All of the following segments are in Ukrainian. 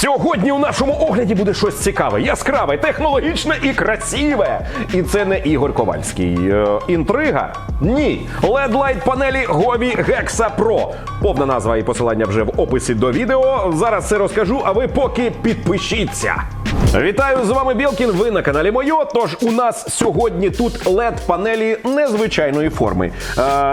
Сьогодні у нашому огляді буде щось цікаве, яскраве, технологічне і красиве. І це не Ігор Ковальський. Е, інтрига? Ні. led Light панелі Govі Hexa Pro. Повна назва і посилання вже в описі до відео. Зараз це розкажу, а ви поки підпишіться. Вітаю з вами Білкін. Ви на каналі Мойо. Тож у нас сьогодні тут led панелі незвичайної форми е,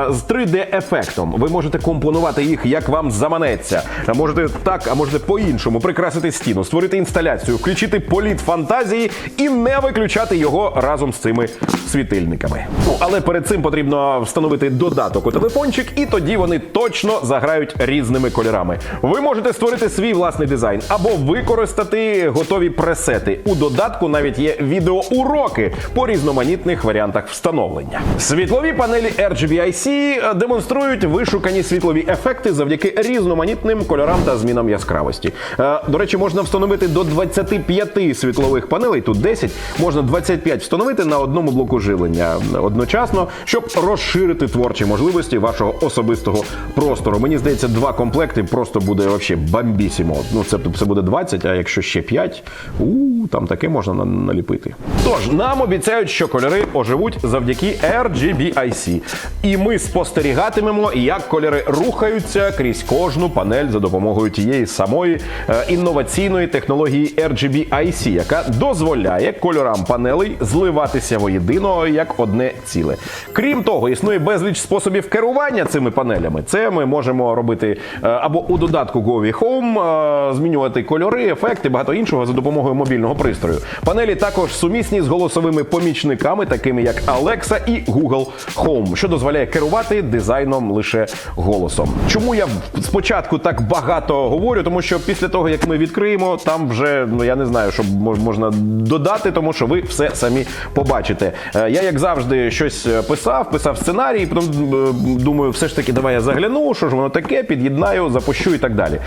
з 3D-ефектом. Ви можете компонувати їх як вам заманеться. Можете так, а можете по-іншому прикрасити стіну, створити інсталяцію, включити політ фантазії і не виключати його разом з цими світильниками. Ну але перед цим потрібно встановити додаток у телефончик, і тоді вони точно заграють різними кольорами. Ви можете створити свій власний дизайн або використати готові пресети. У додатку навіть є відеоуроки по різноманітних варіантах встановлення. Світлові панелі RGB-IC демонструють вишукані світлові ефекти завдяки різноманітним кольорам та змінам яскравості. Е, До речі, можна встановити до 25 світлових панелей. Тут 10, можна 25 встановити на одному блоку живлення одночасно, щоб розширити творчі можливості вашого особистого простору. Мені здається, два комплекти просто буде вообще бомбісімо. Ну це, це буде 20, а якщо ще 5, у там таке можна наліпити. Тож нам обіцяють, що кольори оживуть завдяки RGB-IC. І ми спостерігатимемо, як кольори рухаються крізь кожну панель за допомогою тієї самої е, інноваційної технології RGB-IC, яка дозволяє кольорам панелей зливатися воєдино як одне ціле. Крім того, існує безліч способів керування цими панелями. Це ми можемо робити е, або у додатку Govі Home, е, змінювати кольори, ефекти, багато іншого за допомогою мобільного пристрою. Панелі також сумісні з голосовими помічниками, такими як Alexa і Google Home, що дозволяє керувати дизайном лише голосом. Чому я спочатку так багато говорю? Тому що після того, як ми відкриємо, там вже ну я не знаю, що можна додати, тому що ви все самі побачите. Е, Я, як завжди, щось е, писав, писав сценарій, потім е, думаю, все ж таки, давай я загляну, що ж воно таке, під'єднаю, запущу і так далі.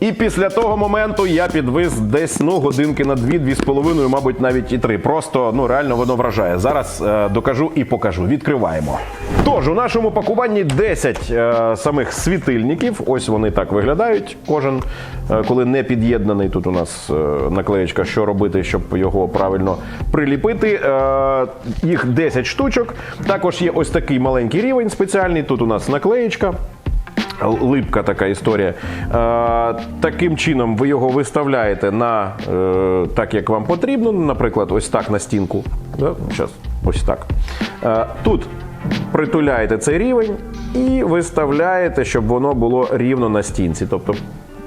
І після того моменту я підвис десь ну годинки на дві, дві з половиною, мабуть, навіть і три. Просто ну реально воно вражає. Зараз е, докажу і покажу. Відкриваємо. Тож у нашому пакуванні 10 е, самих світильників. Ось вони так виглядають. Кожен, е, коли не під'єднаний. Тут у нас е, наклеєчка, що робити, щоб його правильно приліпити. Е, їх 10 штучок. Також є ось такий маленький рівень спеціальний. Тут у нас наклеєчка. Липка така історія. Е, таким чином ви його виставляєте на е, так, як вам потрібно. Наприклад, ось так на стінку. Щас, ось так. Е, тут притуляєте цей рівень і виставляєте, щоб воно було рівно на стінці. Тобто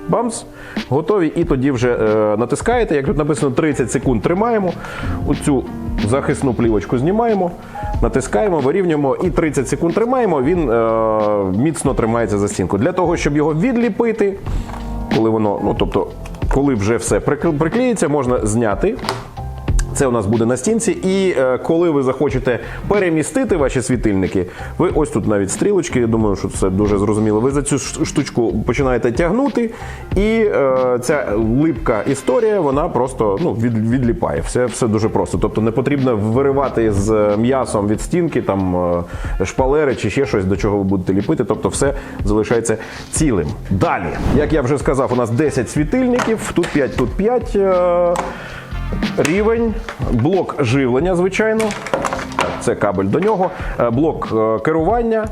бамс, готові, і тоді вже е, натискаєте. Як тут написано 30 секунд тримаємо. Оцю захисну плівочку знімаємо, натискаємо, вирівнюємо і 30 секунд тримаємо. Він е, міцно тримається за стінку. Для того, щоб його відліпити, коли воно, ну тобто, коли вже все прикл- приклеїться, можна зняти. Це у нас буде на стінці, і е, коли ви захочете перемістити ваші світильники, ви ось тут навіть стрілочки. Я думаю, що це дуже зрозуміло. Ви за цю штучку починаєте тягнути, і е, ця липка історія вона просто ну, від, відліпає. Все, все дуже просто. Тобто не потрібно виривати з м'ясом від стінки, там е, шпалери чи ще щось, до чого ви будете ліпити. Тобто все залишається цілим. Далі, як я вже сказав, у нас 10 світильників, тут 5, тут 5. Рівень, блок живлення, звичайно. Це кабель до нього, Е, блок е, керування,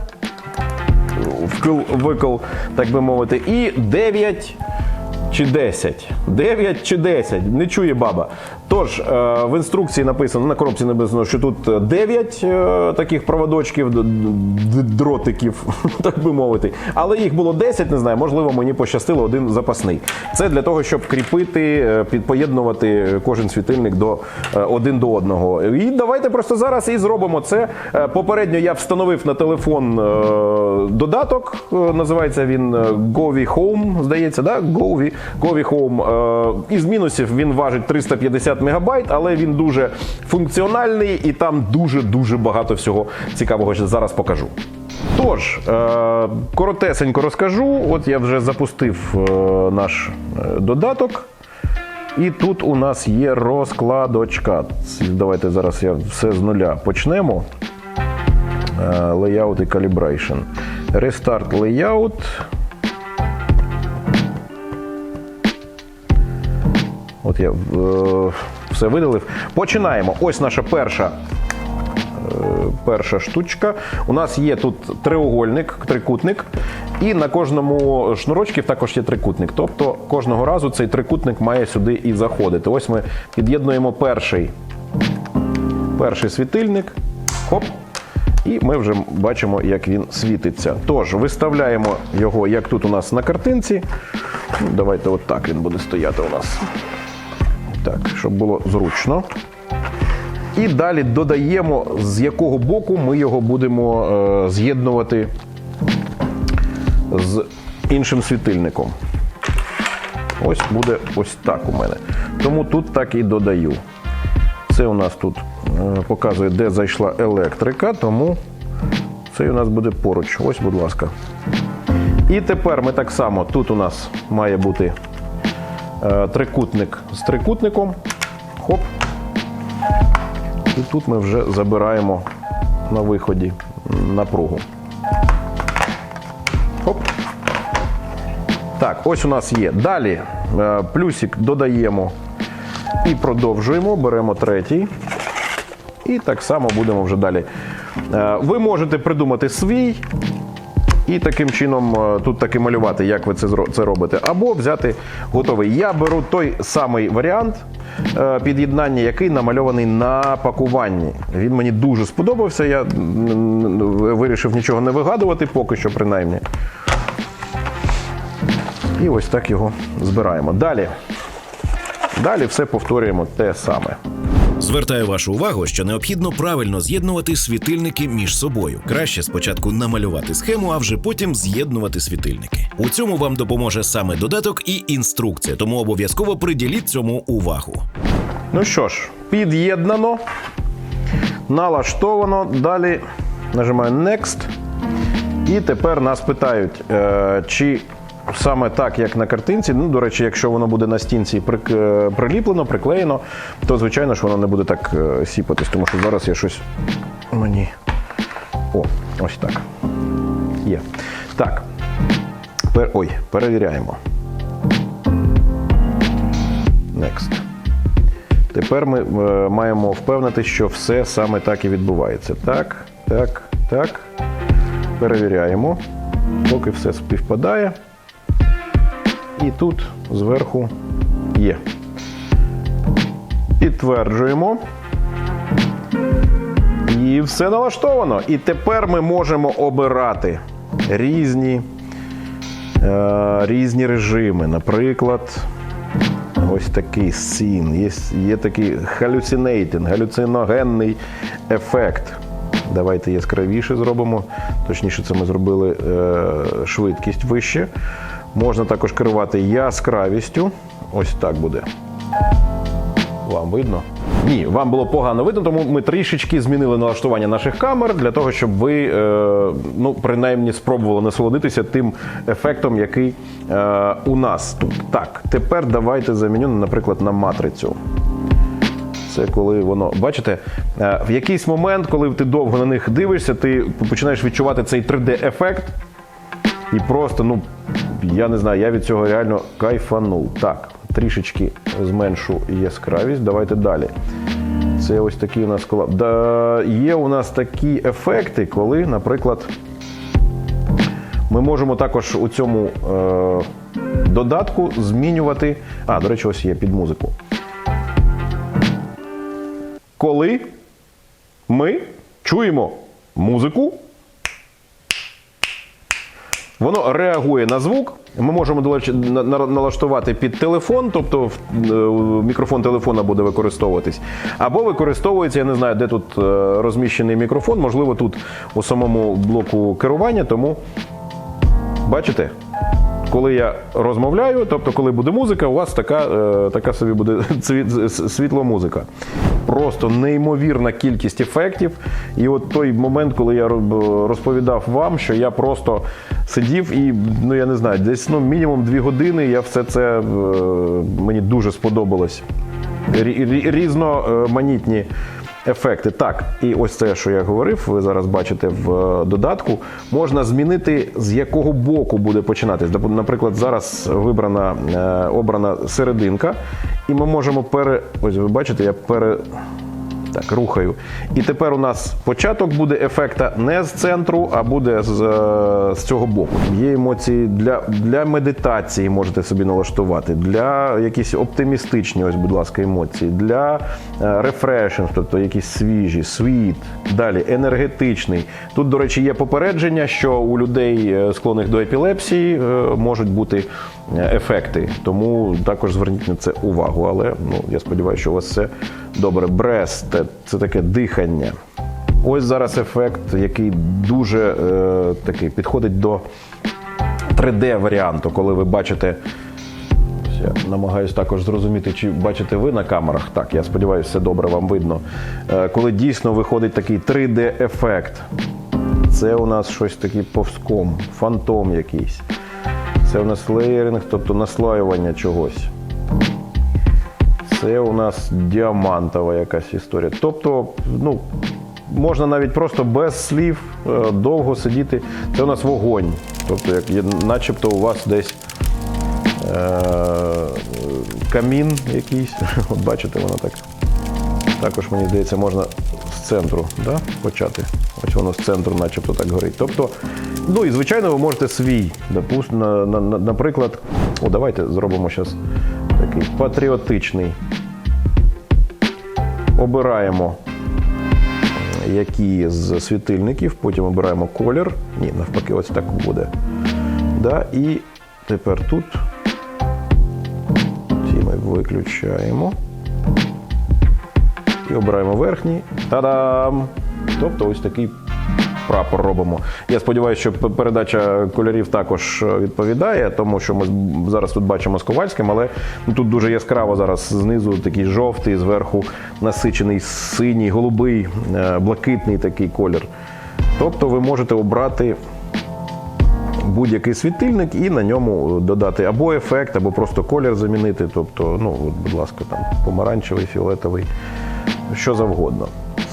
вкл, викл, так би мовити, і 9 чи 10. 9 чи 10. Не чує баба. Тож, е, в інструкції написано, на коробці написано, що тут 9 е, таких проводочків, дротиків, так би мовити. Але їх було 10, не знаю, можливо, мені пощастило один запасний. Це для того, щоб кріпити, е, підпоєднувати кожен світильник до е, один до одного. І давайте просто зараз і зробимо це. Е, Попередньо я встановив на телефон е, додаток. е, Називається він е, Govі Home, здається, да? Govі, Govі Home. Е, Із мінусів він важить 350 мегабайт, але він дуже функціональний і там дуже-дуже багато всього цікавого зараз покажу. Тож, е, коротесенько розкажу. От я вже запустив е, наш е, додаток. І тут у нас є розкладочка. Давайте зараз я все з нуля почнемо. Layout і Calibration. Restart Layout. От я е, все видалив. Починаємо. Ось наша перша. е, Перша штучка. У нас є тут треугольник, трикутник, і на кожному шнурочці також є трикутник. Тобто кожного разу цей трикутник має сюди і заходити. Ось ми під'єднуємо перший, перший світильник. Хоп. І ми вже бачимо, як він світиться. Тож, виставляємо його, як тут у нас на картинці. Давайте от так він буде стояти у нас. Так, щоб було зручно. І далі додаємо, з якого боку ми його будемо е, з'єднувати з іншим світильником. Ось буде ось так у мене. Тому тут так і додаю. Це у нас тут е, показує, де зайшла електрика, тому це у нас буде поруч. Ось, будь ласка. І тепер ми так само, тут у нас має бути трикутник з трикутником. Хоп. І тут ми вже забираємо на виході напругу. Хоп. Так, ось у нас є. Далі е, плюсик додаємо і продовжуємо. Беремо третій. І так само будемо вже далі. Е, Ви можете придумати свій. І таким чином е, тут таки малювати, як ви це це робите. Або взяти готовий. Я беру той самий варіант е, під'єднання, який намальований на пакуванні. Він мені дуже сподобався. Я вирішив нічого не вигадувати, поки що, принаймні. І ось так його збираємо. Далі. Далі все повторюємо те саме. Звертаю вашу увагу, що необхідно правильно з'єднувати світильники між собою. Краще спочатку намалювати схему, а вже потім з'єднувати світильники. У цьому вам допоможе саме додаток і інструкція, тому обов'язково приділіть цьому увагу. Ну що ж, під'єднано, налаштовано. Далі нажимаю Next. І тепер нас питають, е, чи саме так, як на картинці. Ну, до речі, якщо воно буде на стінці е, приліплено, приклеєно, то звичайно ж воно не буде так е, сіпатись, тому що зараз я щось мені. О, ось так. Є. Так. Пер... Ой, перевіряємо. Next. Тепер ми е, маємо впевнити, що все саме так і відбувається. Так, так, так. Перевіряємо. Поки все співпадає. І тут зверху є. Підтверджуємо. І все налаштовано. І тепер ми можемо обирати різні, е, різні режими. Наприклад, ось такий сін. Є, є такий халюцинейтинг, галюциногенний ефект. Давайте яскравіше зробимо. Точніше, це ми зробили е, швидкість вище. Можна також керувати яскравістю. Ось так буде. Вам видно? Ні, вам було погано видно, тому ми трішечки змінили налаштування наших камер для того, щоб ви е, ну, принаймні спробували насолодитися тим ефектом, який е, у нас тут. Так, тепер давайте заміню, наприклад, на матрицю. Це коли воно, бачите, е, в якийсь момент, коли ти довго на них дивишся, ти починаєш відчувати цей 3D-ефект. І просто, ну, я не знаю, я від цього реально кайфанув. Так, трішечки зменшу яскравість. Давайте далі. Це ось такий у нас колаб. Да, є у нас такі ефекти, коли, наприклад, ми можемо також у цьому е, додатку змінювати. А, до речі, ось є під музику. Коли ми чуємо музику, Воно реагує на звук. Ми можемо налаштувати під телефон, тобто е, мікрофон телефона буде використовуватись. Або використовується, я не знаю, де тут е, розміщений мікрофон, можливо, тут у самому блоку керування. Тому бачите, коли я розмовляю, тобто коли буде музика, у вас така, е, така собі буде цвіт- с- світломузика. Просто неймовірна кількість ефектів. І от той момент, коли я розповідав вам, що я просто сидів і, ну я не знаю, десь ну, мінімум дві години я все це е, мені дуже сподобалось. Рі- рі- Різноманітні ефекти. Так, і ось це, що я говорив, ви зараз бачите в е, додатку. Можна змінити з якого боку буде починатись. Наприклад, зараз вибрана е, обрана серединка, і ми можемо пере. Ось ви бачите, я пере. Так, рухаю. І тепер у нас початок буде ефекта не з центру, а буде з, е, з цього боку. Є емоції для, для медитації, можете собі налаштувати, для якісь оптимістичні, ось, будь ласка, емоції, для рефрешинг, тобто якісь свіжі, світ, далі енергетичний. Тут, до речі, є попередження, що у людей, е, склонних до епілепсії, е, можуть бути е, ефекти. Тому також зверніть на це увагу. Але ну, я сподіваюся, що у вас все добре. Брес це, таке дихання. Ось зараз ефект, який дуже е, такий підходить до 3D варіанту, коли ви бачите. Я намагаюся також зрозуміти, чи бачите ви на камерах. Так, я сподіваюся, все добре вам видно. Е, Коли дійсно виходить такий 3D-ефект. Це у нас щось таке повзком, фантом якийсь. Це у нас леєринг, тобто наслаювання чогось. Це у нас діамантова якась історія. Тобто, ну, можна навіть просто без слів е, довго сидіти. Це у нас вогонь. Тобто, як начебто у вас десь е, камін якийсь. От бачите, воно так. Також, мені здається, можна з центру да, почати. Ось воно з центру, начебто так горить. Тобто, ну і звичайно, ви можете свій, допуст, на, на, на- наприклад, о, давайте зробимо зараз такий патріотичний. Обираємо які з світильників, потім обираємо колір. Ні, навпаки, ось так буде. Да, і тепер тут ці ми виключаємо. І обираємо верхній. Та-дам! Тобто ось такий прапор робимо. Я сподіваюся, що передача кольорів також е, відповідає, тому що ми зараз тут бачимо з Ковальським, але ну, тут дуже яскраво зараз знизу такий жовтий, зверху насичений синій, голубий, е, блакитний такий колір. Тобто ви можете обрати будь-який світильник і на ньому додати або ефект, або просто колір замінити. Тобто, ну, от, будь ласка, там помаранчевий, фіолетовий, що завгодно.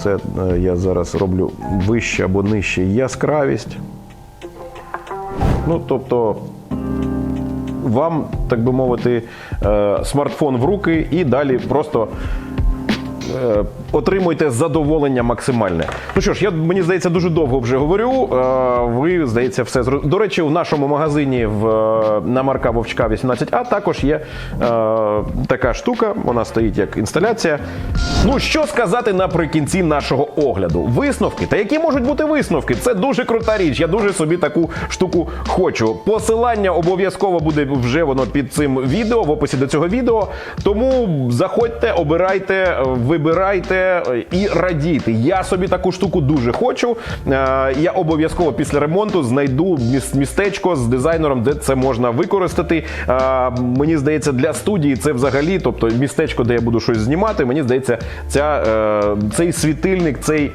Це е, я зараз роблю вище або нижче яскравість. Ну, тобто, вам, так би мовити, е, смартфон в руки і далі просто е, отримуйте задоволення максимальне. Ну що ж, я мені здається, дуже довго вже говорю. Е, Ви здається, все зро... До речі, в нашому магазині в е, на марка Вовчка 18А також є е, така штука. Вона стоїть як інсталяція. Ну що сказати наприкінці нашого огляду? Висновки. Та які можуть бути висновки? Це дуже крута річ. Я дуже собі таку штуку хочу. Посилання обов'язково буде вже воно під цим відео, в описі до цього відео. Тому заходьте, обирайте, вибирайте е, і радіти. Я собі таку штуку дуже хочу. Е, Я обов'язково після ремонту знайду містечко з дизайнером, де це можна використати. Е, Мені здається, для студії це взагалі, тобто містечко, де я буду щось знімати. Мені здається, ця, цей світильник, цей.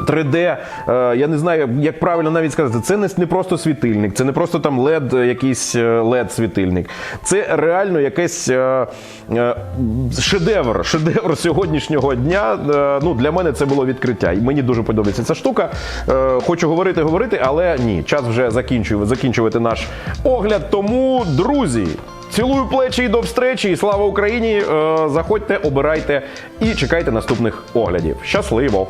3D, е, я не знаю, як правильно навіть сказати, це не, просто світильник, це не просто там LED, е, якийсь LED світильник. Це реально якийсь е, е, шедевр, шедевр сьогоднішнього дня. Е, ну, для мене це було відкриття. І мені дуже подобається ця штука. Е, хочу говорити, говорити, але ні, час вже закінчую, закінчувати наш огляд. Тому, друзі. Цілую плечі і до встречі, і слава Україні! Е, Заходьте, обирайте і чекайте наступних оглядів. Щасливо!